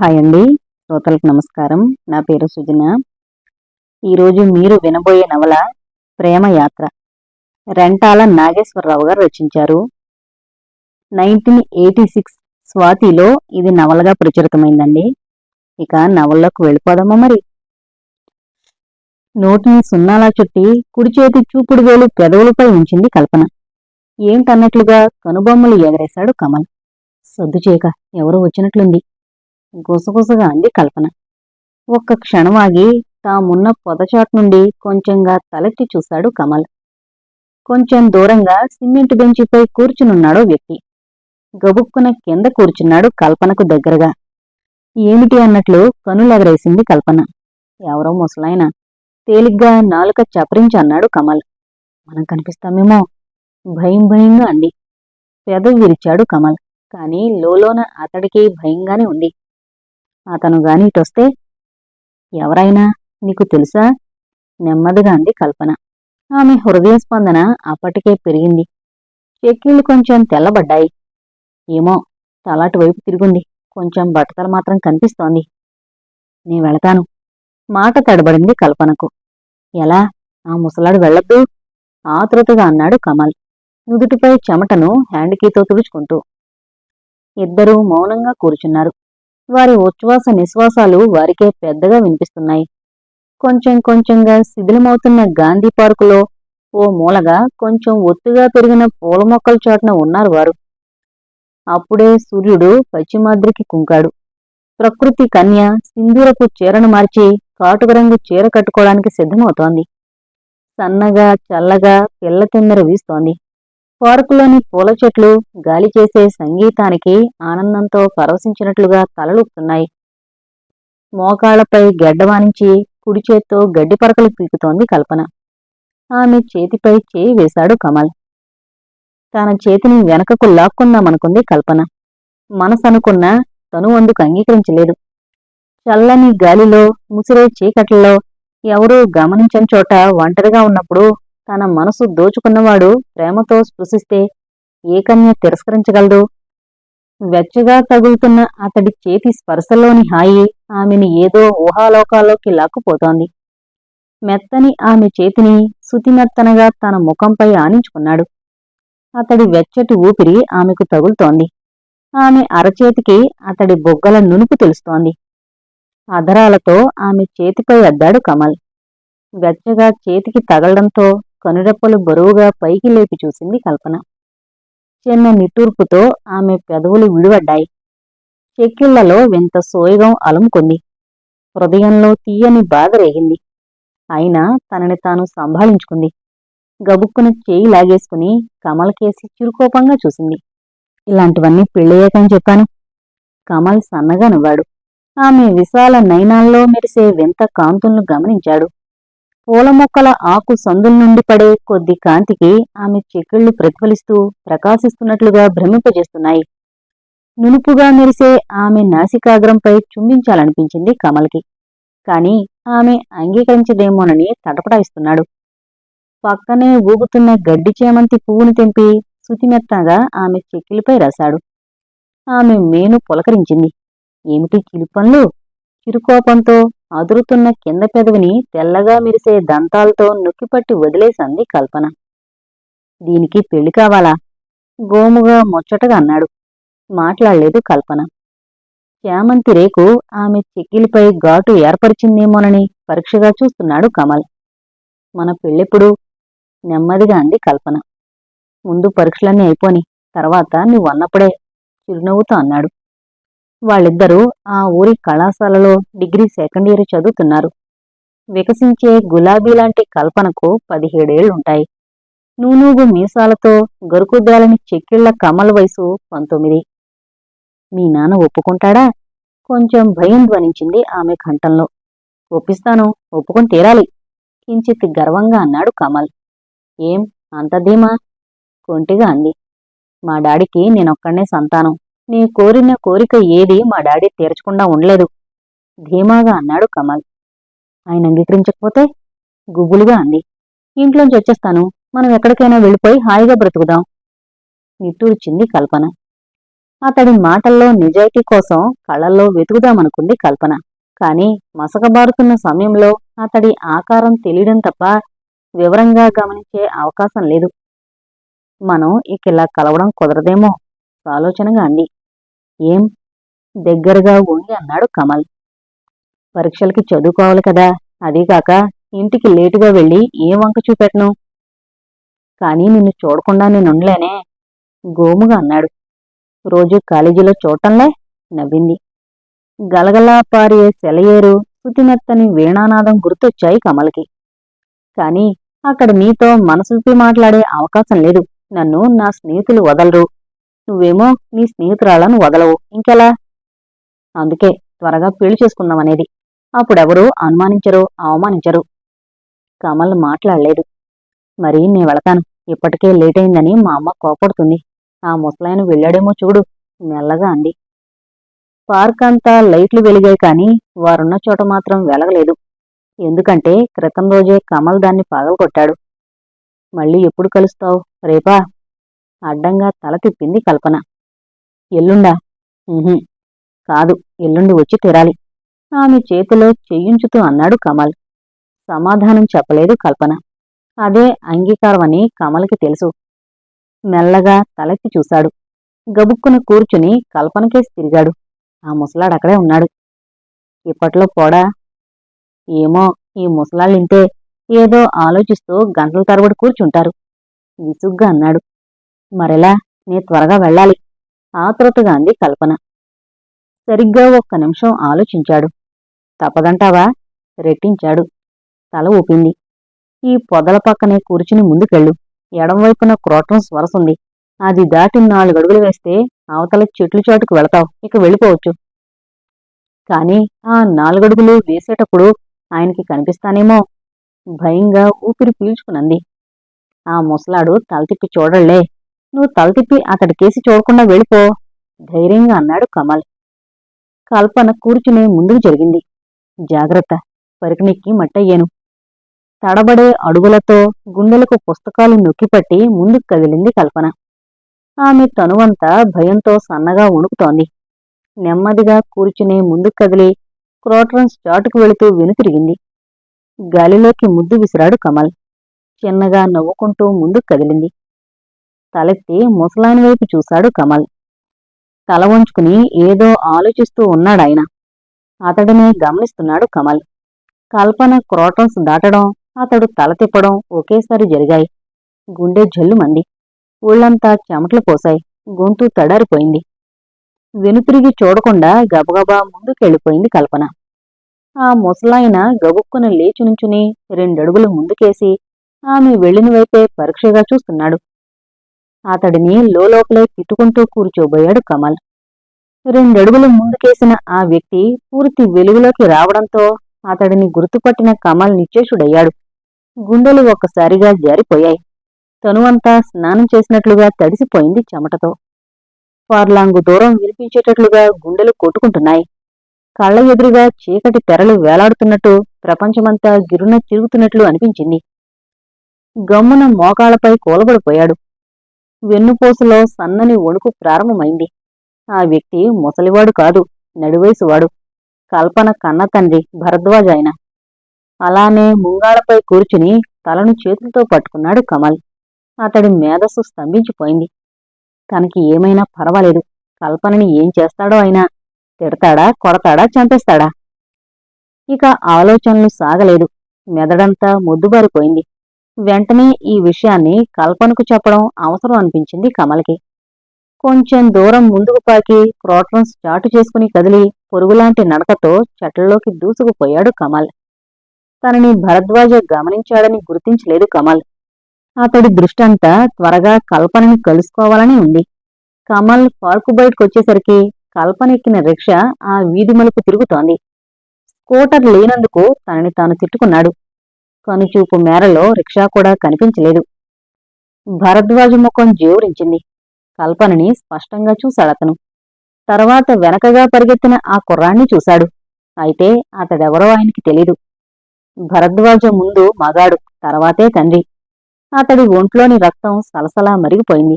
Hi అండి. శ్రోతలకు నమస్కారం. నా పేరు సుజన. ఈరోజు మీరు వినబోయే నవల ప్రేమ యాత్ర. రెంటాల నాగేశ్వరరావు గారు రచించారు. నైన్టీన్ ఎయిటీ సిక్స్ స్వాతిలో ఇది నవలగా ప్రచురితమైందండి. ఇక నవల్లోకి వెళ్ళిపోదామా మరి? నోటిని సున్నాలా చుట్టి కుడి చేతి చూపుడు వేలు పెదవులపై ఉంచింది కల్పన. ఏంటన్నట్లుగా కనుబొమ్మలు ఎగరేశాడు కమల్. సొద్దు చేయక ఎవరో వచ్చినట్లుంది. గుసగుసగా అంది కల్పన. ఒక్క క్షణం ఆగి తామున్న పొదచాటు నుండి కొంచెంగా తలెత్తి చూశాడు కమల్. కొంచెం దూరంగా సిమెంట్ బెంచిపై కూర్చునున్నాడో వ్యక్తి. గబుక్కున కింద కూర్చున్నాడు కల్పనకు దగ్గరగా. ఏమిటి అన్నట్లు కనులెగరేసింది కల్పన. ఎవరో ముసలాయన. తేలిగ్గా నాలుక చపరించి అన్నాడు కమల్. మనం కనిపిస్తామేమో? భయం భయంగా అండి పెదవి విరిచాడు కమల్. కానీ లోలోన అతడికి భయంగానే ఉంది. అతను గాని ఇటొస్తే ఎవరైనా నీకు తెలుసా? నెమ్మదిగా అంది కల్పన. ఆమె హృదయ స్పందన అప్పటికే పెరిగింది. చెక్కిళ్ళు కొంచెం తెల్లబడ్డాయి. ఏమో తలాటి వైపు తిరిగింది. కొంచెం బట్టతలు మాత్రం కనిపిస్తోంది. నీ వెళతాను. మాట తడబడింది కల్పనకు. ఎలా? ఆ ముసలాడు వెళ్ళొద్దు? ఆతృతగా అన్నాడు కమల్. నుదుటిపై చెమటను హ్యాండ్ కీతో తుడుచుకుంటూ. ఇద్దరూ మౌనంగా కూర్చున్నారు. వారి ఉచ్ఛ్వాస నిశ్వాసాలు వారికే పెద్దగా వినిపిస్తున్నాయి. కొంచెం కొంచెంగా శిథిలమవుతున్న గాంధీ పార్కులో ఓ మూలగా కొంచెం ఒత్తుగా పెరిగిన పూల మొక్కల చోటన ఉన్నారు వారు. అప్పుడే సూర్యుడు పశ్చిమాద్రికి కుంకాడు. ప్రకృతి కన్య సింధూరపు చీరను మార్చి కాటుక రంగు చీర కట్టుకోవడానికి సిద్ధమవుతోంది. సన్నగా చల్లగా పిల్ల తిమ్మెర వీస్తోంది. పార్కులోని పూల చెట్లు గాలి చేసే సంగీతానికి ఆనందంతో పరవశించినట్లుగా తలలూపుతున్నాయి. మోకాళ్ళపై గెడ్డవానించి కుడి చేత్తో గడ్డి పరకలు పీకుతోంది కల్పన. ఆమె చేతిపై చేయి వేశాడు కమల్. తన చేతిని వెనకకు లాక్కుందామనుకుంది కల్పన. మనసనుకున్న తను అందుకు అంగీకరించలేదు. చల్లని గాలిలో ముసిరే చీకట్లలో ఎవరూ గమనించని చోట ఒంటరిగా ఉన్నప్పుడు తన మనసు దోచుకున్నవాడు ప్రేమతో స్పృశిస్తే ఏ కన్య తిరస్కరించగలదు? వెచ్చగా తగులుతున్న అతడి చేతి స్పర్శలోని హాయి ఆమెని ఏదో ఊహాలోకాల్లోకి లాక్కుపోతోంది. మెత్తని ఆమె చేతిని సుతిమెత్తనగా తన ముఖంపై ఆనించుకున్నాడు. అతడి వెచ్చటి ఊపిరి ఆమెకు తగులుతోంది. ఆమె అరచేతికి అతడి బొగ్గల నునుపు తెలుస్తోంది. అధరాలతో ఆమె చేతిపై అద్దాడు కమల్. వెచ్చగా చేతికి తగలడంతో కనురెప్పలు బరువుగా పైకి లేపి చూసింది కల్పన. చిన్న నిట్టూర్పుతో ఆమె పెదవులు విడివడ్డాయి చెక్కిళ్ళలో వింత సోయగం అలుముకుంది. హృదయంలో తీయని బాధ రేగింది. అయినా తనని తాను సంభాళించుకుంది. గబుక్కున చేయి లాగేసుకుని కమల్కేసి చిరుకోపంగా చూసింది. ఇలాంటివన్నీ పెళ్ళయ్యాకని చెప్పాను. కమల్ సన్నగా నవ్వాడు. ఆమె విశాల నయనాల్లో మెరిసే వింత కాంతులను గమనించాడు. పూల మొక్కల ఆకు సందుల నుండి పడే కొద్ది కాంతికి ఆమె చెక్కిళ్ళు ప్రతిఫలిస్తూ ప్రకాశిస్తున్నట్లుగా భ్రమింపజేస్తున్నాయి. నునుపుగా మెరిసే ఆమె నాసికాగ్రంపై చుంబించాలనిపించింది కమల్కి. కాని ఆమె అంగీకరించదేమోనని తటపటాయిస్తున్నాడు. పక్కనే ఊగుతున్న గడ్డి చేమంతి పువ్వును తెంపి శుతిమెత్తగా ఆమె చెక్కిలిపై రాశాడు. ఆమె మేను పులకరించింది. ఏమిటి కిలుపన్లు చిరుకోపంతో అదురుతున్న కింద పెదవిని తెల్లగా మెరిసే దంతాలతో నొక్కిపట్టి వదిలేసింది కల్పన. దీనికి పెళ్ళి కావాలా? గోముగా ముచ్చటగా అన్నాడు. మాట్లాడలేదు కల్పన. చామంతి రేకు ఆమె చెక్కిలిపై ఘాటు ఏర్పరిచిందేమోనని పరీక్షగా చూస్తున్నాడు కమల్. మన పెళ్ళెప్పుడు? నెమ్మదిగా అంది కల్పన. ముందు పరీక్షలన్నీ అయిపోని తర్వాత నువ్వన్నప్పుడే చిరునవ్వుతో అన్నాడు. వాళ్ళిద్దరూ ఆ ఊరి కళాశాలలో డిగ్రీ సెకండ్ ఇయర్ చదువుతున్నారు. వికసించే గులాబీ లాంటి కల్పనకు పదిహేడేళ్ళుంటాయి. నూనూగు మీసాలతో గరుకుద్దాలని చెక్కిళ్ళ కమల వయసు పంతొమ్మిది. మీ నాన్న ఒప్పుకుంటాడా? కొంచెం భయం ధ్వనించింది ఆమె కంఠంలో. ఒప్పిస్తాను ఒప్పుకొని తీరాలి కించిత్ గర్వంగా అన్నాడు కమల్. ఏం అంత ధీమా? కొంటిగా అంది. మా డాడీకి నేనొక్కడే సంతానం. నీ కోరిన కోరిక ఏది మా డాడీ తీర్చకుండా ఉండలేదు. ధీమాగా అన్నాడు కమల్. ఆయన అంగీకరించకపోతే గుబులుగా అంది. ఇంట్లోంచి వచ్చేస్తాను. మనం ఎక్కడికైనా వెళ్ళిపోయి హాయిగా బ్రతుకుదాం. నిట్టూర్చింది కల్పన. అతడి మాటల్లో నిజాయితీ కోసం కళ్ళల్లో వెతుకుదామనుకుంది కల్పన. కాని మసకబారుతున్న సమయంలో అతడి ఆకారం తెలియడం తప్ప వివరంగా గమనించే అవకాశం లేదు. మనం ఇకిలా కలవడం కుదరదేమో? ఆలోచనగా అండి ఏం దగ్గరగా ఉండి అన్నాడు కమల్. పరీక్షలకి చదువుకోవాలి కదా అదీకాక ఇంటికి లేటుగా వెళ్ళి ఏ వంక చూపెట్టను? కానీ నిన్ను చూడకుండా నేను ఉండలేనే గోముగా అన్నాడు. రోజు కాలేజీలో చూడటంలే? నవ్వింది. గలగలా పారే సెలయేరు శుతిమెత్తని వీణానాదం గుర్తొచ్చాయి కమలకి. కానీ అక్కడ నీతో మనసుపి మాట్లాడే అవకాశం లేదు. నన్ను నా స్నేహితులు వదలరు. నువ్వేమో నీ స్నేహితురాలను వదలవు. ఇంకెలా? అందుకే త్వరగా పెళ్ళి చేసుకుందామనేది. అప్పుడెవరూ అనుమానించరు అవమానించరు. కమల్ మాట్లాడలేదు. మరి నే వెళతాను. ఇప్పటికే లేట్ అయిందని మా అమ్మ కోపడుతుంది. ఆ ముసలాయన వెళ్ళాడేమో చూడు మెల్లగా అంది. పార్క్ అంతా లైట్లు వెలిగాయి కానీ వారున్న చోట మాత్రం వెలగలేదు. ఎందుకంటే క్రితం రోజే కమల్ దాన్ని పగలగొట్టాడు. మళ్ళీ ఎప్పుడు కలుస్తావు? రేపా? అడ్డంగా తల తిప్పింది కల్పన. ఎల్లుండా? కాదు ఎల్లుండి వచ్చి తీరాలి. ఆమె చేతిలో చేయించుతూ అన్నాడు కమల్. సమాధానం చెప్పలేదు కల్పన. అదే అంగీకారమని కమల్కి తెలుసు. మెల్లగా తలెత్తి చూశాడు. గబుక్కున కూర్చుని కల్పనకేసి తిరిగాడు. ఆ ముసలాడు అక్కడే ఉన్నాడు. ఇప్పట్లో పోడా? ఏమో ఈ ముసలాళ్ళింటే ఏదో ఆలోచిస్తూ గంటల తరబడి కూర్చుంటారు. విసుగ్గా అన్నాడు. మరెలా? నే త్వరగా వెళ్ళాలి. ఆతృతగా అంది కల్పన. సరిగ్గా ఒక్క నిమిషం ఆలోచించాడు. తప్పదంటావా? రెట్టించాడు. తల ఊపింది. ఈ పొదల పక్కనే కూర్చుని ముందుకెళ్ళు. ఎడంవైపున క్రోటం స్వరసుంది అది దాటి నాలుగడుగులు వేస్తే అవతల చెట్లు చాటుకు వెళతావు. ఇక వెళ్ళిపోవచ్చు. కాని ఆ నాలుగడుగులు వేసేటప్పుడు ఆయనకి కనిపిస్తానేమో? భయంగా ఊపిరి పీల్చుకునంది. ఆ ముసలాడు తలతిప్పి చూడళ్ళే. నువ్వు తలతిప్పి అతడికేసి చూడకుండా వెళ్ళిపో ధైర్యంగా అన్నాడు కమల్. కల్పన కూర్చుని ముందుకు జరిగింది. జాగ్రత్త పరికినెక్కి మట్టయ్యాను. తడబడే అడుగులతో గుండెలకు పుస్తకాలు నొక్కిపట్టి ముందుకు కదిలింది కల్పన. ఆమె తనువంతా భయంతో సన్నగా వణుకుతోంది. నెమ్మదిగా కూర్చుని ముందుకు కదిలి క్రోట్రన్స్ చాటుకు వెళుతూ వెనుతిరిగింది. గాలిలోకి ముద్దు విసిరాడు కమల్. చిన్నగా నవ్వుకుంటూ ముందుకు కదిలింది. తలెత్తి ముసలాయన వైపు చూశాడు కమల్. తల వంచుకుని ఏదో ఆలోచిస్తూ ఉన్నాడాయన. అతడిని గమనిస్తున్నాడు కమల్. కల్పన క్రోటన్స్ దాటడం అతడు తల తిప్పడం ఒకేసారి జరిగాయి. గుండె జల్లుమంది. ఊళ్ళంతా చెమటలు పోశాయి. గొంతు తడారిపోయింది. వెనుతిరిగి చూడకుండా గబగబా ముందుకెళ్ళిపోయింది కల్పన. ఆ ముసలాయన గబుక్కున లేచి నుంచుని రెండడుగులు ముందుకేసి ఆమె వెళ్ళిన వైపే పరీక్షగా చూస్తున్నాడు. అతడిని లోపలే తిట్టుకుంటూ కూర్చోబోయాడు కమల్. రెండడుగులు ముందుకేసిన ఆ వ్యక్తి పూర్తి వెలుగులోకి రావడంతో అతడిని గుర్తుపట్టిన కమల్ నిశ్చేషుడయ్యాడు. గుండెలు ఒక్కసారిగా జారిపోయాయి. తనువంతా స్నానం చేసినట్లుగా తడిసిపోయింది చెమటతో. పార్లాంగు దూరం వినిపించేటట్లుగా గుండెలు కొట్టుకుంటున్నాయి. కళ్ళ ఎదురుగా చీకటి తెరలు వేలాడుతున్నట్టు ప్రపంచమంతా గిరున తిరుగుతున్నట్లు అనిపించింది. గమ్మున మోకాళ్ళపై కూలబడిపోయాడు వెన్నుపోసులో సన్నని వణుకు ప్రారంభమైంది. ఆ వ్యక్తి ముసలివాడు కాదు నడివయసువాడు. కల్పన కన్న తండ్రి భరద్వాజ్ ఆయన అలానే ముంగాళపై కూర్చుని తలను చేతులతో పట్టుకున్నాడు కమల్. అతడి మేధస్సు స్తంభించిపోయింది. తనకి ఏమైనా పర్వాలేదు. కల్పనని ఏం చేస్తాడో అయినా తిడతాడా కొడతాడా చంపేస్తాడా? ఇక ఆలోచనలు సాగలేదు. మెదడంతా మొద్దుబారిపోయింది. వెంటనే ఈ విషయాన్ని కల్పనకు చెప్పడం అవసరం అనిపించింది కమల్కి. కొంచెం దూరం ముందుకు పాకి క్రోట్రన్స్ చాటు చేసుకుని కదిలి పొరుగులాంటి నడకతో చెట్లలోకి దూసుకుపోయాడు కమల్. తనని భరద్వాజ గమనించాడని గుర్తించలేదు కమల్. అతడి దృష్టంతా త్వరగా కల్పనని కలుసుకోవాలని ఉంది. కమల్ పార్కు బయటకొచ్చేసరికి కల్పన ఎక్కిన రిక్షా ఆ వీధి మలుపు తిరుగుతోంది. స్కూటర్ లేనందుకు తనని తాను తిట్టుకున్నాడు. కనుచూపు మేరలో రిక్షా కూడా కనిపించలేదు. భరద్వాజ ముఖం జేవురించింది కల్పనని స్పష్టంగా చూశాడతను తర్వాత వెనకగా పరిగెత్తిన ఆ కుర్రాన్ని చూశాడు. అయితే అతడెవరో ఆయనకి తెలీదు. భరద్వాజ ముందు మగాడు తర్వాతే తండ్రి. అతడి ఒంట్లోని రక్తం సలసలా మరిగిపోయింది.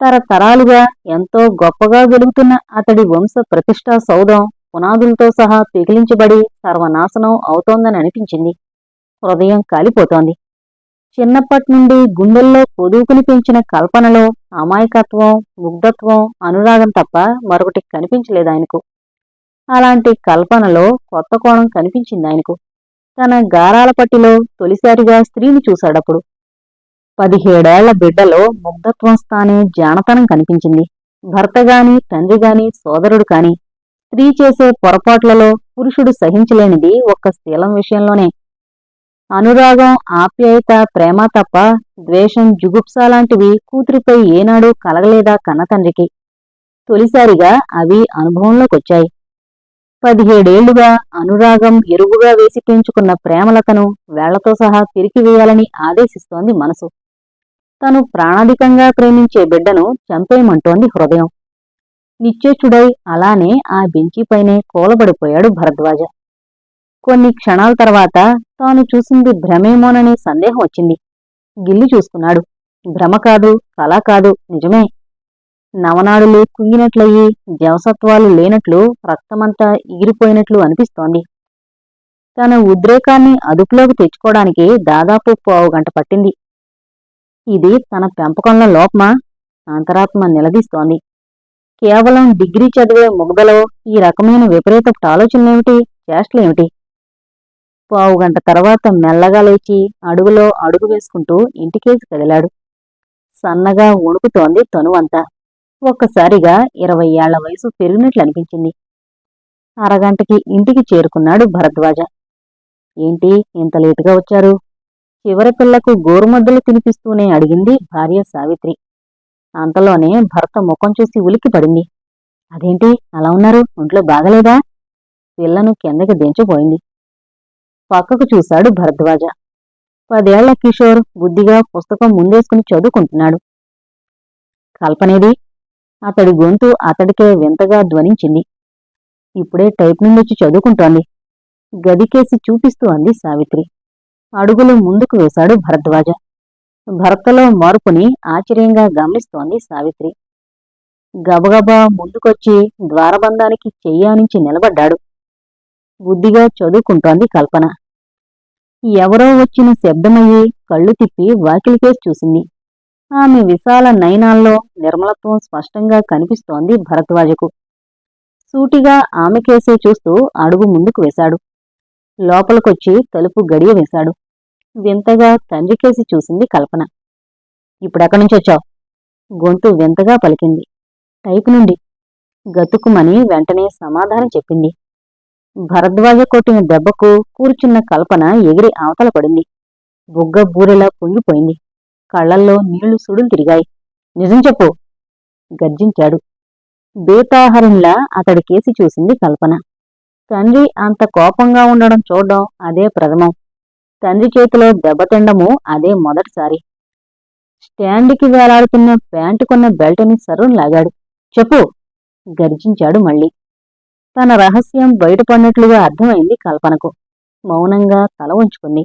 తరతరాలుగా ఎంతో గొప్పగా వెలుగుతున్న అతడి వంశ ప్రతిష్టా సౌధం పునాదులతో సహా పిగిలించబడి సర్వనాశనం అవుతోందని అనిపించింది. హృదయం కాలిపోతోంది. చిన్నప్పటి నుండి గుండెల్లో పొదువుకుని పెంచిన కల్పనలో అమాయకత్వం ముగ్ధత్వం అనురాగం తప్ప మరొకటి కనిపించలేదు ఆయనకు. అలాంటి కల్పనలో కొత్త కోణం కనిపించింది ఆయనకు. తన గారాల పట్టిలో తొలిసారిగా స్త్రీని చూశాడప్పుడు. పదిహేడేళ్ళ బిడ్డలో ముగ్ధత్వం స్థానే జానతనం కనిపించింది. భర్త గాని తండ్రి గాని సోదరుడు కాని స్త్రీ చేసే పొరపాట్లలో పురుషుడు సహించలేనిది ఒక్క శీలం విషయంలోనే అనురాగం ఆప్యాయత ప్రేమ తప్ప ద్వేషం జుగుప్స లాంటివి కూతురిపై ఏనాడూ కలగలేదా కన్నతండ్రికి తొలిసారిగా అవి అనుభవంలోకొచ్చాయి. పదిహేడేళ్ళుగా అనురాగం ఎరువుగా వేసి పెంచుకున్న ప్రేమలతను వేళ్ళతో సహా పిరికివేయాలని ఆదేశిస్తోంది మనసు. తను ప్రాణాధికంగా ప్రేమించే బిడ్డను చంపేయమంటోంది హృదయం. నిశ్చేచుడై అలానే ఆ బెంచిపైనే కూలబడిపోయాడు భరద్వాజ. కొన్ని క్షణాల తర్వాత తాను చూసింది భ్రమేమోననే సందేహం వచ్చింది. గిల్లి చూసుకున్నాడు భ్రమ కాదు కళ కాదు నిజమే. నవనాడులు కుయ్యినట్లయి జవసత్వాలు లేనట్లు రక్తమంతా ఎగిరిపోయినట్లు అనిపిస్తోంది. తన ఉద్రేకాన్ని అదుపులోకి తెచ్చుకోవడానికి దాదాపు పావు గంట పట్టింది. ఇది తన పెంపకంలో లోపమా? అంతరాత్మ నిలదీస్తోంది. కేవలం డిగ్రీ చదివే ముగ్ధలో ఈ రకమైన విపరీతపు ఆలోచనలేమిటి? చేష్టలేమిటి? పావు గంట తర్వాత మెల్లగా లేచి అడుగులో అడుగు వేసుకుంటూ ఇంటికేసి కదిలాడు. సన్నగా వణుకుతోంది తనువంతా. ఒక్కసారిగా ఇరవై ఏళ్ళ వయసు పెరిగినట్లు అనిపించింది. అరగంటకి ఇంటికి చేరుకున్నాడు భరద్వాజ. ఏంటి ఇంత లేటుగా వచ్చారు? చివరి పిల్లకు గోరుమద్దలు తినిపిస్తూనే అడిగింది భార్య సావిత్రి. అంతలోనే భర్త ముఖం చూసి ఉలిక్కి పడింది. అదేంటి అలా ఉన్నారు? ఒంట్లో బాగలేదా? పిల్లను కిందకి దించిపోయింది పక్కకు చూశాడు భరద్వాజ. పదేళ్ళ కిషోర్ బుద్ధిగా పుస్తకం ముందేసుకుని చదువుకుంటున్నాడు. కల్పనేది అతడి గొంతు అతడికే వింతగా ధ్వనించింది. ఇప్పుడే టైప్ నుండొచ్చి చదువుకుంటోంది. గదికేసి చూపిస్తూ అంది సావిత్రి. అడుగులు ముందుకు వేశాడు భరద్వాజ. భర్తలో మార్పుని ఆశ్చర్యంగా గమనిస్తోంది సావిత్రి. గబగబా ముందుకొచ్చి ద్వారబంధానికి చెయ్యానించి నిలబడ్డాడు. బుద్ధిగా చదువుకుంటోంది కల్పన. ఎవరో వచ్చిన శబ్దమయ్యి కళ్ళు తిప్పి వాకిలికేసి చూసింది. ఆమె విశాల నయనాల్లో నిర్మలత్వం స్పష్టంగా కనిపిస్తోంది భరద్వాజకు. సూటిగా ఆమెకేసే చూస్తూ అడుగు ముందుకు వేశాడు. లోపలికొచ్చి తలుపు గడియ వేశాడు. వింతగా తండ్రికేసి చూసింది కల్పన. ఇప్పుడెక్కడి నుంచి వచ్చావు గొంతు వింతగా పలికింది. టైపు నుండి. గతుకుమని వెంటనే సమాధానం చెప్పింది. భరద్వాజ కొట్టిన దెబ్బకు కూర్చున్న కల్పన ఎగిరి అవతల పడింది. బుగ్గ బూరెలా పొంగిపోయింది. కళ్ళల్లో నీళ్ళు సుడులు తిరిగాయి. నిజం చెప్పు గర్జించాడు. బేతాహరిన్లా అతడి కేసి చూసింది కల్పన. తండ్రి అంత కోపంగా ఉండడం చూడడం అదే ప్రథమం. తండ్రి చేతిలో దెబ్బతిండము అదే మొదటిసారి. స్టాండ్కి వేలాడుతున్న ప్యాంటుకున్న బెల్ట్ని సర్రును లాగాడు. చెప్పు గర్జించాడు మళ్ళీ. తన రహస్యం బయటపడినట్లుగా అర్థమైంది కల్పనకు. మౌనంగా తల ఉంచుకుంది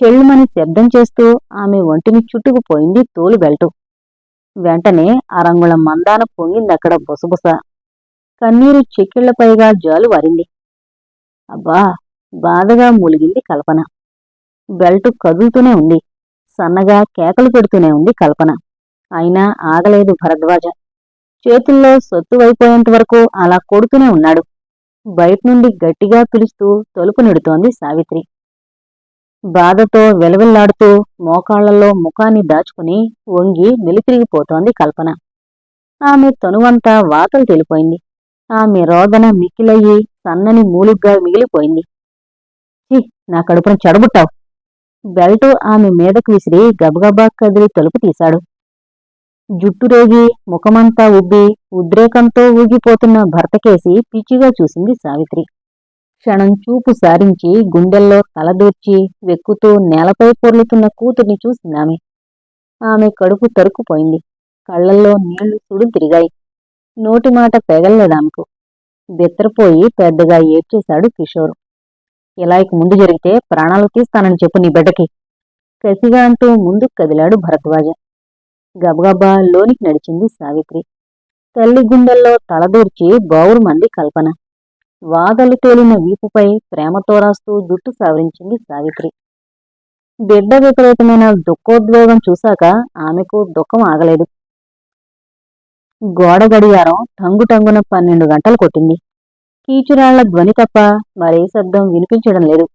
చెళ్ళుమని శబ్దం చేస్తూ ఆమె ఒంటిని చుట్టుకుపోయింది తోలు బెల్టు. వెంటనే అరంగుళం మందాన పొంగిందక్కడ బుసబుస. కన్నీరు చెక్కిళ్ళపైగా జాలు వారింది. అబ్బా బాధగా మూలిగింది కల్పన. బెల్టు కదులుతూనే ఉంది. సన్నగా కేకలు పెడుతూనే ఉంది కల్పన. అయినా ఆగలేదు భరద్వాజ. చేతుల్లో సొత్తువైపోయేంత వరకు అలా కొడుతూనే ఉన్నాడు. బయట నుండి గట్టిగా పిలుస్తూ తలుపు నెడుతోంది సావిత్రి. బాధతో వెలవెల్లాడుతూ మోకాళ్ళలో ముఖాన్ని దాచుకుని వంగి నిలిపిరిగిపోతోంది కల్పన. ఆమె తనువంతా వాతలు తెలిపోయింది. ఆమె రోదన మిక్కిలయ్యి సన్నని మూలుగ్గా మిగిలిపోయింది. ఛీ నా కడుపున చెడబుట్టావు. బెల్టు ఆమె మీదకు విసిరి గబగబా కదిలి తలుపు తీశాడు. జుట్టు రేగి ముఖమంతా ఉబ్బి ఉద్రేకంతో ఊగిపోతున్న భర్తకేసి పిచ్చిగా చూసింది సావిత్రి. క్షణం చూపు సారించి గుండెల్లో తలదూర్చి వెక్కుతూ నేలపై పొర్లుతున్న కూతుర్ని చూసిందామె ఆమె కడుపు తరుక్కుపోయింది. కళ్ళల్లో నీళ్ళు సుడు తిరిగాయి. నోటి మాట పెగల్లేదామెకు బెత్తరపోయి పెద్దగా ఏడ్చేశాడు కిషోర్. ఇలా ఇక ముందు జరిగితే ప్రాణాలు తీస్తానని చెప్పు నీ బిడ్డకి. కసిగా అంటూ ముందుకు కదిలాడు భరద్వాజ. గబగబా లోనికి నడిచింది సావిత్రి. తల్లి గుండెల్లో తలదూర్చి బావురుమంది కల్పన. వాగలు తేలిన వీపుపై ప్రేమతో రాస్తూ జుట్టు సవరించింది సావిత్రి. బిడ్డ విపరీతమైన దుఃఖోద్వేగం చూశాక ఆమెకు దుఃఖం ఆగలేదు. గోడ గడియారం టంగు టంగున పన్నెండు గంటలు కొట్టింది. కీచురాళ్ళ ధ్వని తప్ప మరే శబ్దం వినిపించడం లేదు.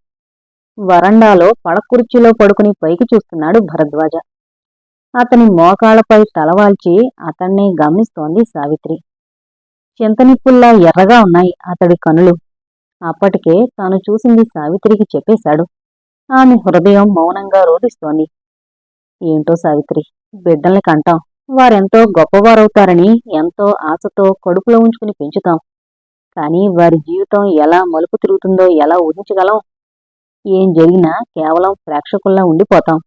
వరండాలో పడకుర్చీలో పడుకుని పైకి చూస్తున్నాడు భరద్వాజ. అతని మోకాళ్ళపై తలవాల్చి అతన్ని గమనిస్తోంది సావిత్రి. చింతనిప్పుల్లా ఎర్రగా ఉన్నాయి అతడి కనులు. అప్పటికే తాను చూసింది సావిత్రికి చెప్పేశాడు. ఆమె హృదయం మౌనంగా రోధిస్తోంది. ఏంటో సావిత్రి బిడ్డల్ని కంటాం. వారెంతో గొప్పవారవుతారని ఎంతో ఆశతో కడుపులో ఉంచుకుని పెంచుతాం. కానీ వారి జీవితం ఎలా మలుపు తిరుగుతుందో ఎలా ఊహించగలం? ఏం జరిగినా కేవలం ప్రేక్షకుల్లా ఉండిపోతాం.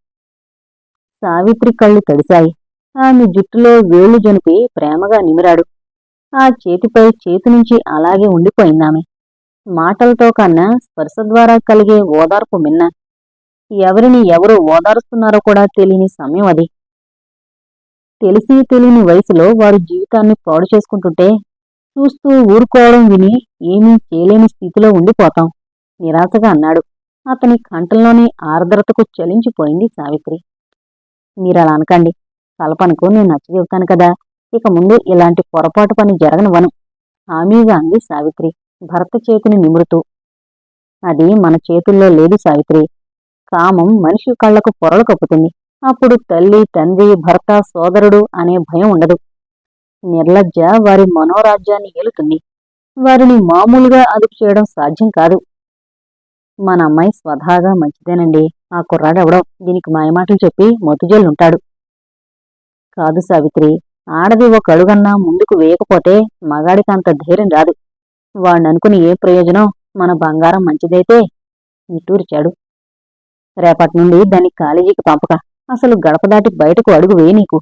సావిత్రి కళ్ళు తడిశాయి. ఆమె జుట్టులో వేళ్ళు జనిపి ప్రేమగా నిమిరాడు. ఆ చేతిపై చేతి నుంచి అలాగే ఉండిపోయిందామె. మాటలతో కన్నా స్పర్శ ద్వారా కలిగే ఓదార్పు మిన్న. ఎవరిని ఎవరు ఓదారుస్తున్నారో కూడా తెలియని సమయం అది. తెలిసి తెలియని వయసులో వారు జీవితాన్ని పాడు చేసుకుంటుంటే చూస్తూ ఊరుకోవడం విని ఏమీ చేయలేని స్థితిలో ఉండిపోతాం. నిరాశగా అన్నాడు. అతని కంఠంలోని ఆర్ద్రతకు చలించిపోయింది సావిత్రి. మీరు అలా అనకండి. కల్పనకు నేను నచ్చ చెబుతాను కదా. ఇక ముందు ఇలాంటి పొరపాటు పని జరగనివ్వను. హామీగా అంది సావిత్రి భర్త చేతిని నిమురుతూ. అది మన చేతుల్లో లేదు సావిత్రి. కామం మనిషి కళ్ళకు పొరలు కప్పుతుంది. అప్పుడు తల్లి తండ్రి భర్త సోదరుడు అనే భయం ఉండదు. నిర్లజ్జ వారి మనోరాజ్యాన్ని ఏలుతుంది. వారిని మామూలుగా అదుపు చేయడం సాధ్యం కాదు. మన అమ్మాయి స్వతహాగా మంచిదేనండి. ఆ కుర్రాడు ఎవడో? దీనికి మాయమాటలు చెప్పి మొతుజల్లుంటాడు కాదు సావిత్రి ఆడది ఒక అడుగన్నా ముందుకు వేయకపోతే మగాడికి అంత ధైర్యం రాదు. వాణ్ణనుకుని ఏ ప్రయోజనం? మన బంగారం మంచిదైతే నిట్టూర్చాడు. రేపటి నుండి దాన్ని కాలేజీకి పంపక. అసలు గడప దాటి బయటకు అడుగు వేయి నీకు.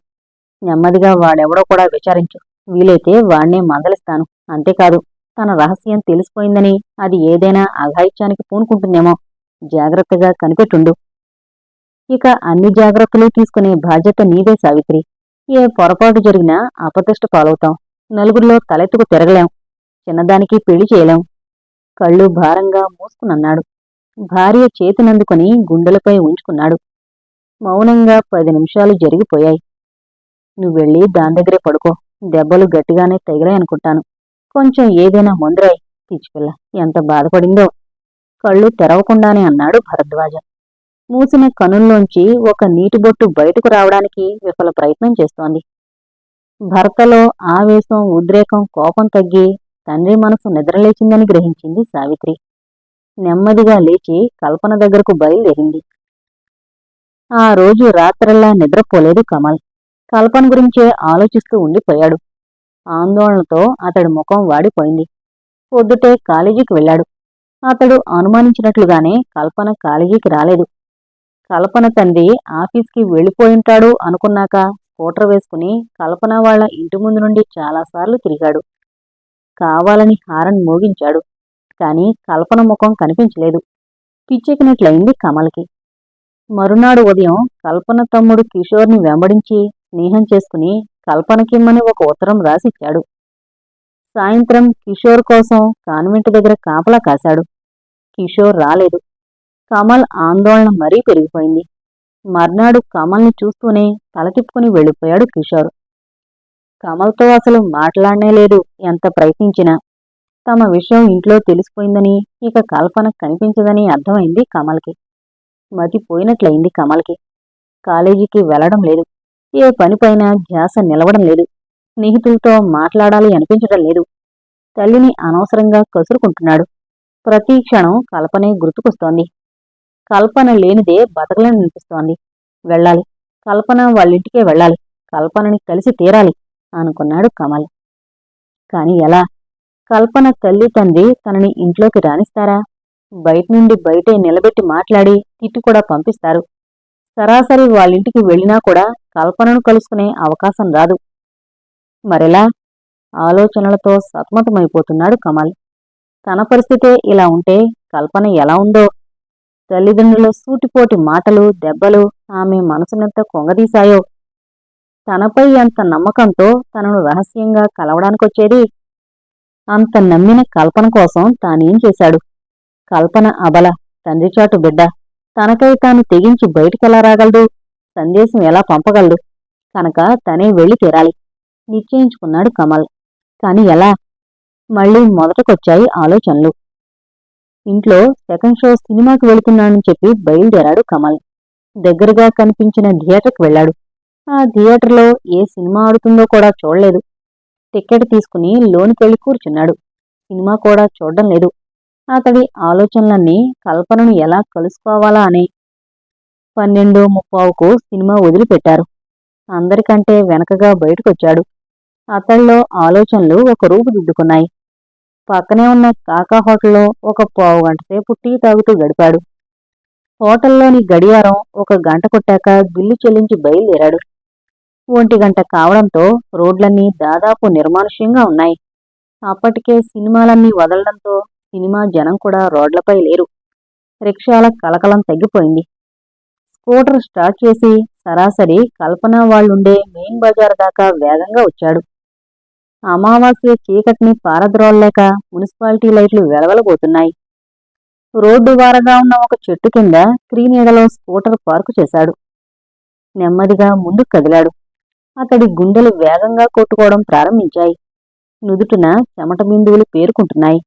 నెమ్మదిగా వాడెవడో కూడా విచారించు. వీలైతే వాణ్ణే మందలిస్తాను. అంతేకాదు తన రహస్యం తెలిసిపోయిందని అది ఏదైనా అఘాయిత్యానికి పూనుకుంటుందేమో జాగ్రత్తగా కనిపెట్టుండు. ఇక అన్ని జాగ్రత్తలు తీసుకునే బాధ్యత నీదే సావిత్రి. ఏ పొరపాటు జరిగినా అపతిష్ట పాలవుతాం. నలుగురిలో తలెత్తుకు తిరగలేం. చిన్నదానికి పెళ్ళి చేయలేం. కళ్ళు భారంగా మూసుకునన్నాడు. భార్య చేతినందుకొని గుండెలపై ఉంచుకున్నాడు. మౌనంగా పది నిమిషాలు జరిగిపోయాయి. నువ్వెళ్ళి దాని దగ్గరే పడుకో. దెబ్బలు గట్టిగానే తగిలాయనుకుంటాను. కొంచెం ఏదైనా మందురాయి పిచ్చిపిల్ల ఎంత బాధపడిందో. కళ్ళు తెరవకుండానే అన్నాడు భరద్వాజ. మూసిన కనుల్లోంచి ఒక నీటి బొట్టు బయటకు రావడానికి విఫల ప్రయత్నం చేస్తోంది. భర్తలో ఆవేశం ఉద్రేకం కోపం తగ్గి తండ్రి మనసు నిద్రలేచిందని గ్రహించింది సావిత్రి. నెమ్మదిగా లేచి కల్పన దగ్గరకు బయలుదేరింది. ఆ రోజు రాత్రల్లా నిద్రపోలేదు కమల్. కల్పన గురించే ఆలోచిస్తూ ఉండిపోయాడు. ఆందోళనతో అతడి ముఖం వాడిపోయింది. పొద్దుటే కాలేజీకి వెళ్ళాడు. అతడు అనుమానించినట్లుగానే కల్పన కాలేజీకి రాలేదు. కల్పన తండ్రి ఆఫీస్కి వెళ్ళిపోయింటాడు అనుకున్నాక స్కూటర్ వేసుకుని కల్పన వాళ్ళ ఇంటి ముందు నుండి చాలాసార్లు తిరిగాడు. కావాలని హారన్ మోగించాడు. కానీ కల్పన ముఖం కనిపించలేదు. పిచ్చెక్కినట్లయింది కమల్కి. మరునాడు ఉదయం కల్పన తమ్ముడు కిషోర్ని వెంబడించి స్నేహం చేసుకుని కల్పనకిమ్మని ఒక ఉత్తరం రాసిచ్చాడు. సాయంత్రం కిషోర్ కోసం కాన్వెంట్ దగ్గర కాపలా కాశాడు. కిషోర్ రాలేదు. కమల్ ఆందోళన మరీ పెరిగిపోయింది. మర్నాడు కమల్ని చూస్తూనే తల తిప్పుకుని వెళ్ళిపోయాడు కిషోర్. కమల్తో అసలు మాట్లాడనే లేదు ఎంత ప్రయత్నించినా. తమ విషయం ఇంట్లో తెలిసిపోయిందని ఇక కల్పన కనిపించదని అర్థమైంది కమల్కి. మతిపోయినట్లయింది కమల్కి. కాలేజీకి వెళ్ళడం లేదు. ఏ పనిపైన ధ్యాస నిలవడం లేదు. స్నేహితులతో మాట్లాడాలి అనిపించడం లేదు. తల్లిని అనవసరంగా కసురుకుంటున్నాడు. ప్రతి క్షణం కల్పనే గుర్తుకొస్తోంది. కల్పన లేనిదే బతకలేననిపిస్తోంది వెళ్ళాలి. కల్పన వాళ్ళింటికే వెళ్ళాలి. కల్పనని కలిసి తీరాలి అనుకున్నాడు కమల్. కాని ఎలా? కల్పన తల్లి తండ్రి తనని ఇంట్లోకి రాణిస్తారా బయట నుండి బయటే నిలబెట్టి మాట్లాడి తిట్టి కూడా పంపిస్తారు. సరాసరి వాళ్ళింటికి వెళ్ళినా కూడా కల్పనను కలుసుకునే అవకాశం రాదు. మరెలా? ఆలోచనలతో సతమతమైపోతున్నాడు కమల్. తన పరిస్థితే ఇలా ఉంటే కల్పన ఎలా ఉందో? తల్లిదండ్రుల సూటిపోటి మాటలు దెబ్బలు ఆమె మనసునెంత కొంగదీశాయో? తనపై ఎంత నమ్మకంతో తనను రహస్యంగా కలవడానికొచ్చేది? అంత నమ్మిన కల్పన కోసం తానేం చేశాడు? కల్పన అబల తండ్రిచాటు బిడ్డ. తనకై తాను తెగించి బయటికెలా రాగలదు సందేశం ఎలా పంపగలడు? కనుక తనే వెళ్ళి తీరాలి. నిశ్చయించుకున్నాడు కమల్. కాని ఎలా? మళ్ళీ మొదటకొచ్చాయి ఆలోచనలు. ఇంట్లో సెకండ్ షో సినిమాకి వెళుతున్నానని చెప్పి బయలుదేరాడు కమల్. దగ్గరగా కనిపించిన థియేటర్కి వెళ్ళాడు. ఆ థియేటర్లో ఏ సినిమా ఆడుతుందో కూడా చూడలేదు. టికెట్ తీసుకుని లోనికెళ్ళి కూర్చున్నాడు. సినిమా కూడా చూడడం లేదు. అతడి ఆలోచనలన్నీ కల్పనను ఎలా కలుసుకోవాలా అని పన్నెండు ముప్పావుకు సినిమా వదిలిపెట్టారు. అందరికంటే వెనకగా బయటకొచ్చాడు. అతడిలో ఆలోచనలు ఒక రూపుదిద్దుకున్నాయి పక్కనే ఉన్న కాకా హోటల్లో ఒక పావు గంట సేపు టీ తాగుతూ గడిపాడు. హోటల్లోని గడియారం ఒక గంట కొట్టాక బిల్లు చెల్లించి బయలుదేరాడు. ఒంటి గంట కావడంతో రోడ్లన్నీ దాదాపు నిర్మానుష్యంగా ఉన్నాయి. అప్పటికే సినిమాలన్నీ వదలడంతో సినిమా జనం కూడా రోడ్లపై లేరు. రిక్షాల కలకలం తగ్గిపోయింది. స్కూటర్ స్టార్ట్ చేసి సరాసరి కల్పన వాళ్ళుండే మెయిన్ బజార్ దాకా వేగంగా వచ్చాడు. అమావాస్య చీకటిని పారద్రోలలేక మున్సిపాలిటీ లైట్లు వెలవలబోతున్నాయి. రోడ్డు వారగా ఉన్న ఒక చెట్టు కింద క్రీనీడలో స్కూటర్ పార్కు చేశాడు. నెమ్మదిగా ముందుకు కదిలాడు. అతడి గుండెలు వేగంగా కొట్టుకోవడం ప్రారంభించాయి. నుదుటిన చెమట బిందువులు పేరుకుంటున్నాయి.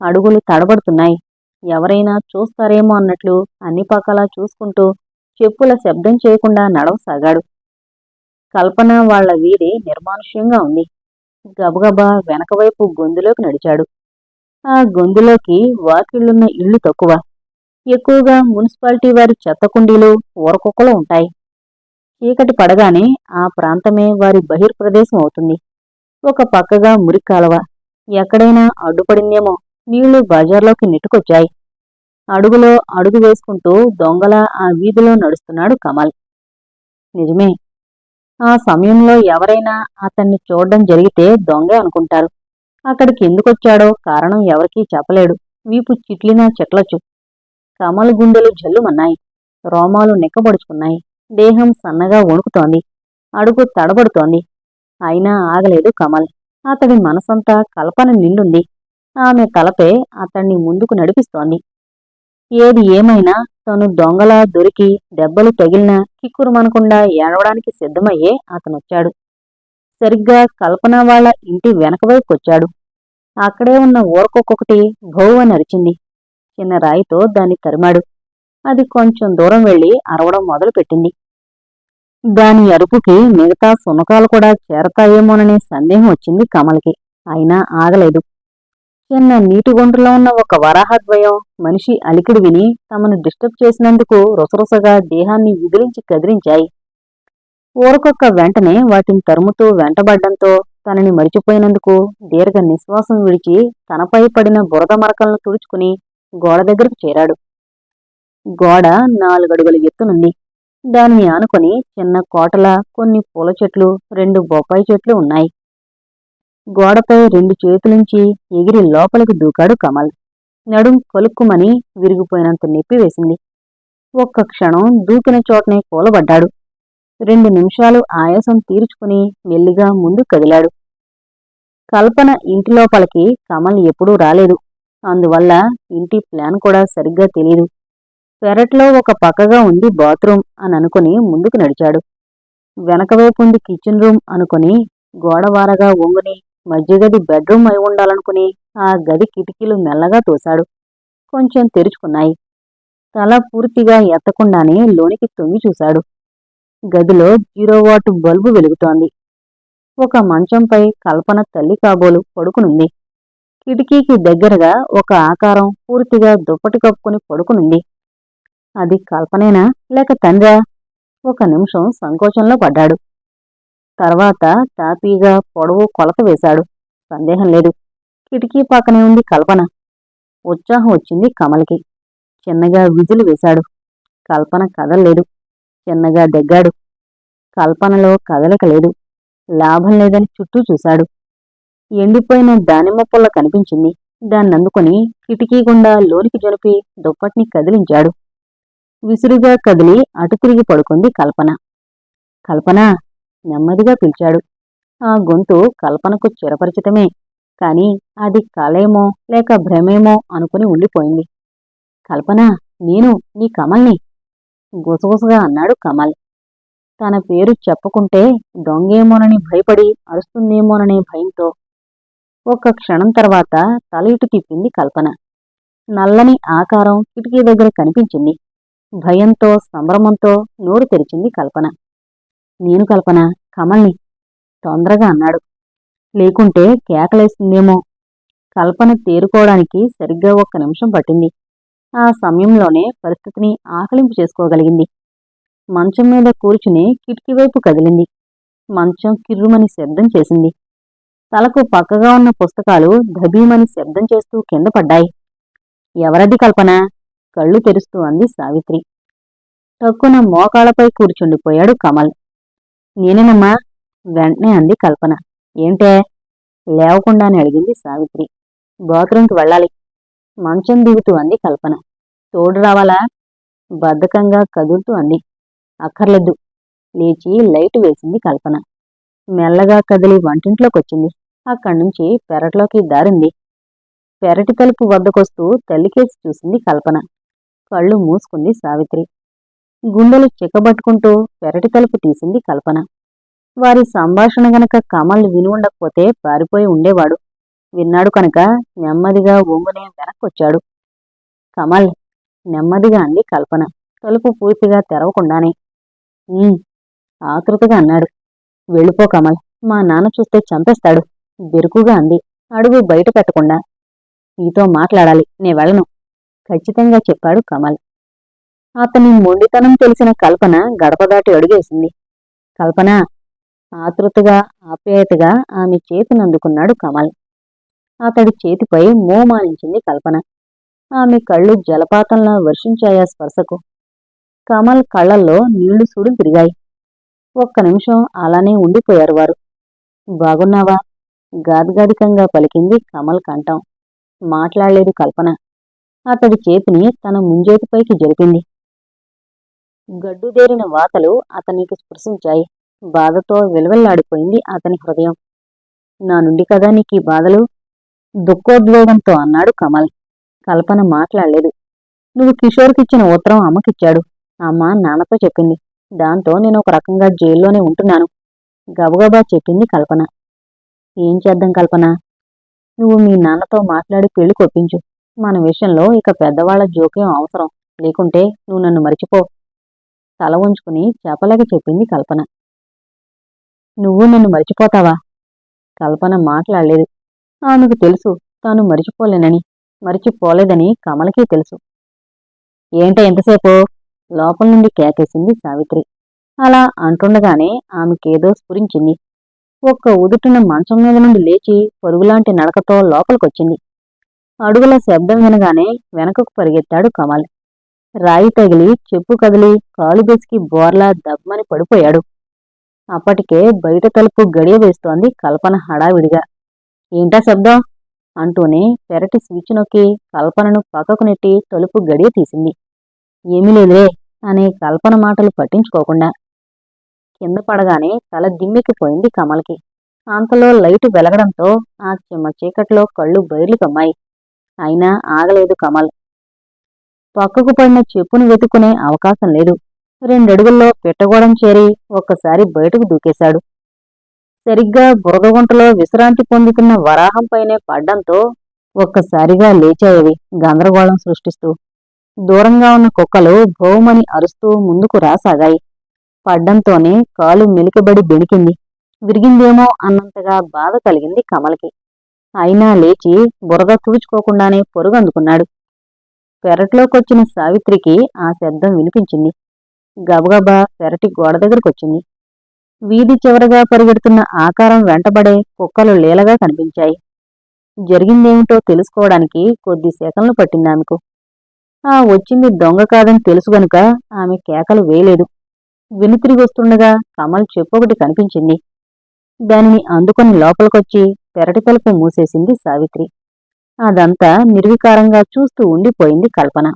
అడుగులు తడబడుతున్నాయి. ఎవరైనా చూస్తారేమో అన్నట్లు అన్ని పక్కలా చూసుకుంటూ చెప్పుల శబ్దం చేయకుండా నడవసాగాడు. కల్పన వాళ్ళ వీధి నిర్మానుష్యంగా ఉంది. గబగబా వెనకవైపు గొంతులోకి నడిచాడు. ఆ గొంతులోకి వాకిళ్ళున్న ఇళ్ళు తక్కువ. ఎక్కువగా మున్సిపాలిటీ వారి చెత్త కుండీలు ఊరకుక్కలు ఉంటాయి. చీకటి పడగానే ఆ ప్రాంతమే వారి బహిర్ప్రదేశం అవుతుంది. ఒక పక్కగా మురికాలవ ఎక్కడైనా అడ్డుపడిందేమో నీళ్ళు బజార్లోకి నెట్టుకొచ్చాయి. అడుగులో అడుగు వేసుకుంటూ దొంగల ఆ వీధిలో నడుస్తున్నాడు కమల్. నిజమే ఆ సమయంలో ఎవరైనా అతన్ని చూడడం జరిగితే దొంగే అనుకుంటారు. అక్కడికి ఎందుకొచ్చాడో కారణం ఎవరికీ చెప్పలేడు. వీపు చిట్లినా చెట్లొచ్చు. కమల్ గుండెలు జల్లుమన్నాయి. రోమాలు నిక్కబడుచుకున్నాయి. దేహం సన్నగా వణుకుతోంది. అడుగు తడబడుతోంది. అయినా ఆగలేదు కమల్. అతడి మనసంతా కల్పన నిండుంది. ఆమె తలపే అతన్ని ముందుకు నడిపిస్తోంది. ఏది ఏమైనా తను దొంగలా దొరికి దెబ్బలు తగిలినా కిక్కురుమనకుండా ఏడవడానికి సిద్ధమయ్యే అతనొచ్చాడు. సరిగ్గా కల్పన వాళ్ళ ఇంటి వెనకవైపుకొచ్చాడు అక్కడే ఉన్న ఊరకొక్కొక్కటి భోవ నరిచింది. చిన్న రాయితో దాన్ని తరిమాడు. అది కొంచెం దూరం వెళ్ళి అరవడం మొదలుపెట్టింది. దాని అరుపుకి మిగతా సునకాలు కూడా చేరతాయేమోననే సందేహం వచ్చింది కమలకి. అయినా ఆగలేదు. చిన్న నీటి ఉన్న ఒక వరాహద్వయం మనిషి అలికిడి విని తమను డిస్టర్బ్ చేసినందుకు రుసరుసగా దేహాన్ని విదిలించి కదిలించాయి. ఊరకొక్క వెంటనే వాటిని తరుముతూ వెంటబడ్డంతో తనని మరిచిపోయినందుకు దీర్ఘ నిశ్వాసం విడిచి తనపై పడిన బురద మరకలను తుడుచుకుని గోడ దగ్గరకు చేరాడు. గోడ నాలుగడుగుల ఎత్తునుంది దానిని ఆనుకొని చిన్న కోటల కొన్ని పూల చెట్లు రెండు బొప్పాయి చెట్లు ఉన్నాయి. గోడపై రెండు చేతులుంచి ఎగిరి లోపలికి దూకాడు కమల్. నడుం కొలుక్కుమని విరిగిపోయినంత నొప్పి వేసింది. ఒక్క క్షణం దూకిన చోటనే కూలబడ్డాడు. రెండు నిమిషాలు ఆయాసం తీర్చుకుని మెల్లిగా ముందు కదిలాడు. కల్పన ఇంటి లోపలికి కమల్ ఎప్పుడూ రాలేదు. అందువల్ల ఇంటి ప్లాన్ కూడా సరిగ్గా తెలియదు పెరట్లో ఒక పక్కగా ఉంది బాత్రూమ్ అని అనుకుని ముందుకు నడిచాడు. వెనకవైపు ఉంది కిచెన్ రూమ్ అనుకుని గోడవారగా ఒంగుని మధ్యగది బెడ్రూమ్ అయి ఉండాలనుకుని ఆ గది కిటికీలు మెల్లగా తోశాడు. కొంచెం తెరుచుకున్నాయి. తల పూర్తిగా ఎత్తకుండానే లోనికి తొంగి చూశాడు. గదిలో జీరో వాట్ బల్బు వెలుగుతోంది. ఒక మంచంపై కల్పన తల్లి కాబోలు పడుకునుంది. కిటికీకి దగ్గరగా ఒక ఆకారం పూర్తిగా దుప్పటి కప్పుకుని పడుకునుంది. అది కల్పనేనా లేక తండ్రా? ఒక నిమిషం సంకోచంలో పడ్డాడు. తర్వాత తాపీగా పొడవు కొలత వేశాడు. సందేహం లేదు. కిటికీ పక్కనే ఉంది కల్పన. ఉత్సాహం వచ్చింది కమల్కి. చిన్నగా విజులు వేశాడు. కల్పన కదలలేదు. చిన్నగా దగ్గాడు. కల్పనలో కదలిక లేదు. లాభం లేదని చుట్టూ చూశాడు. ఎండిపోయిన దానిమ్మ పుల్ల కనిపించింది. దాన్ని అందుకొని కిటికీ గుండా లోనికి జరిపి దుప్పటిని కదిలించాడు. విసురుగా కదిలి అటు తిరిగి పడుకుంది కల్పన. కల్పన? నెమ్మదిగా పిలిచాడు. ఆ గొంతు కల్పనకు చిరపరిచితమే కాని అది కలేమో లేక భ్రమేమో అనుకుని ఉండిపోయింది. కల్పన నేను నీ కమల్ని? గుసగుసగా అన్నాడు కమల్. తన పేరు చెప్పకుంటే దొంగేమోనని భయపడి అరుస్తుందేమోననే భయంతో. ఒక్క క్షణం తర్వాత తల ఇటు తిప్పింది కల్పన. నల్లని ఆకారం కిటికీ దగ్గర కనిపించింది. భయంతో సంభ్రమంతో నోరు తెరిచింది కల్పన. నేను కల్పన కమల్ని తొందరగా అన్నాడు. లేకుంటే కేకలేస్తుందేమో. కల్పన తేరుకోవడానికి సరిగ్గా ఒక్క నిమిషం పట్టింది. ఆ సమయంలోనే పరిస్థితిని ఆకలింపు చేసుకోగలిగింది. మంచం మీద కూర్చుని కిటికీ వైపు కదిలింది. మంచం కిర్రుమని శబ్దం చేసింది. తలకు పక్కగా ఉన్న పుస్తకాలు ధబీమని శబ్దం చేస్తూ కింద పడ్డాయి. ఎవరది కల్పన? కళ్ళు తెరుస్తూ అంది సావిత్రి. టక్కున మోకాళ్ళపై కూర్చుండిపోయాడు కమల్. నేనేనమ్మా వెంటనే అంది కల్పన. ఏంటే లేవకుండానే అడిగింది సావిత్రి. బాత్రూంకి వెళ్ళాలి. మంచం దిగుతూ అంది కల్పన. తోడు రావాలా? బద్ధకంగా కదులుతూ అంది. అక్కర్లేదు. లేచి లైట్ వేసింది కల్పన. మెల్లగా కదిలి వంటింట్లోకొచ్చింది. అక్కడి నుంచి పెరట్లోకి దారింది. పెరటి తలుపు వద్దకొస్తూ తల్లికేసి చూసింది కల్పన. కళ్ళు మూసుకుంది సావిత్రి. గుండెలు చిక్కబట్టుకుంటూ పెరటి తలుపు తీసింది కల్పన. వారి సంభాషణ గనక కమల్ విని ఉండకపోతే పారిపోయి ఉండేవాడు. విన్నాడు కనుక నెమ్మదిగా ఒంగునే వెనక్కొచ్చాడు. కమల్ నెమ్మదిగా అంది కల్పన. తలుపు పూర్తిగా తెరవకుండానే. "ఉమ్," ఆతృతగా అన్నాడు. వెళ్ళిపో కమల్ మా నాన్న చూస్తే చంపేస్తాడు బెరుకుగా అంది. అడుగు బయట పెట్టకుండా. నీతో మాట్లాడాలి నే వెళ్ళను. ఖచ్చితంగా చెప్పాడు కమల్. అతని మొండితనం తెలిసిన కల్పన గడప దాటి అడుగేసింది. కల్పన ఆతృతగా ఆప్యాయతగా ఆమె చేతిని అందుకున్నాడు కమల్. అతడి చేతిపై మోమానించింది కల్పన. ఆమె కళ్ళు జలపాతంలా వర్షించాయా స్పర్శకు. కమల్ కళ్ళల్లో నీళ్ళు సూడు తిరిగాయి. ఒక్క నిమిషం అలానే ఉండిపోయారు వారు. బాగున్నావా? గాద్గాదికంగా పలికింది కమల్ కంఠం. మాట్లాడలేదు కల్పన. అతడి చేతిని తన ముంజేతిపైకి జరిపింది. గడ్డుదేరిన వాతలు అతనికి స్పృశించాయి. బాధతో విలవిల్లాడిపోయింది అతని హృదయం. నా నుండి కదా నీకు ఈ బాధలు? దుఃఖోద్వేగంతో అన్నాడు కమల్. కల్పన మాట్లాడలేదు. నువ్వు కిషోర్కిచ్చిన ఉత్తరం అమ్మకిచ్చాడు. అమ్మ నాన్నతో చెప్పింది. దాంతో నేను ఒక రకంగా జైల్లోనే ఉంటున్నాను. గబగబా చెప్పింది కల్పన. ఏం చేద్దాం కల్పన? నువ్వు మీ నాన్నతో మాట్లాడి పెళ్ళి కొప్పించు మన విషయంలో ఇక పెద్దవాళ్ళ జోక్యం అవసరం. లేకుంటే నువ్వు నన్ను మరిచిపో. తల ఉంచుకుని చేపలకి చెప్పింది కల్పన. నువ్వు నన్ను మరిచిపోతావా? కల్పన మాట్లాడలేదు. ఆమెకు తెలుసు తాను మరిచిపోలేనని మరిచిపోలేదని కమలకి తెలుసు. ఏంట ఎంతసేపు లోపల నుండి కేకేసింది సావిత్రి. అలా అంటుండగానే ఆమెకేదో స్ఫురించింది. ఒక్క ఉదుటిన మంచం మీద నుండి లేచి పరుగులాంటి నడకతో లోపలికొచ్చింది. అడుగుల శబ్దం వినగానే వెనకకు పరిగెత్తాడు కమల్. రాయి తగిలి చెప్పు కదిలి కాలు బెసికి బోర్లా దబ్బమని పడిపోయాడు. అప్పటికే బయట తలుపు గడియ వేస్తోంది కల్పన హడావిడిగా. ఏంటా శబ్దం? అంటూనే పెరటి స్విచ్ నొక్కి కల్పనను పక్కకు నెట్టి తలుపు గడియ తీసింది. ఏమీ లేదురే అనే కల్పన మాటలు పట్టించుకోకుండా. కింద పడగానే తల దిమ్మెక్కిపోయింది కమలకి. అంతలో లైటు వెలగడంతో ఆ చిమ్మ చీకట్లో కళ్ళు బయర్లు కమ్మాయి. అయినా ఆగలేదు కమల్. పక్కకు పడిన చెప్పును వెతుక్కునే అవకాశం లేదు. రెండడుగుల్లో పెట్టగోడం చేరి ఒక్కసారి బయటకు దూకేశాడు. సరిగ్గా బురదగుంటలో విశ్రాంతి పొందుతున్న వరాహంపైనే పడ్డంతో ఒక్కసారిగా లేచాయవి గందరగోళం సృష్టిస్తూ. దూరంగా ఉన్న కుక్కలు భౌమని అరుస్తూ ముందుకు రాసాగాయి. పడ్డంతోనే కాలు మెలికబడి బెణికింది. విరిగిందేమో అన్నంతగా బాధ కలిగింది కమలకి. అయినా లేచి బురద తుడుచుకోకుండానే పొరుగందుకున్నాడు. పెరట్లోకొచ్చిన సావిత్రికి ఆ శబ్దం వినిపించింది. గబగబా పెరటి గోడ దగ్గరకొచ్చింది. వీధి చివరగా పరిగెడుతున్న ఆకారం వెంటబడే కుక్కలు లీలగా కనిపించాయి. జరిగిందేమిటో తెలుసుకోవడానికి కొద్ది సెకండ్లు పట్టింది ఆమెకు. ఆ వచ్చింది దొంగ కాదని తెలుసు గనుక ఆమె కేకలు వేయలేదు. వెనుతిరిగొస్తుండగా కమల్ చెప్పొకటి కనిపించింది. దానిని అందుకొని లోపలికొచ్చి పెరటి తలుపు మూసేసింది సావిత్రి. అదంతా నిర్వికారంగా చూస్తూ ఉండిపోయింది కల్పన.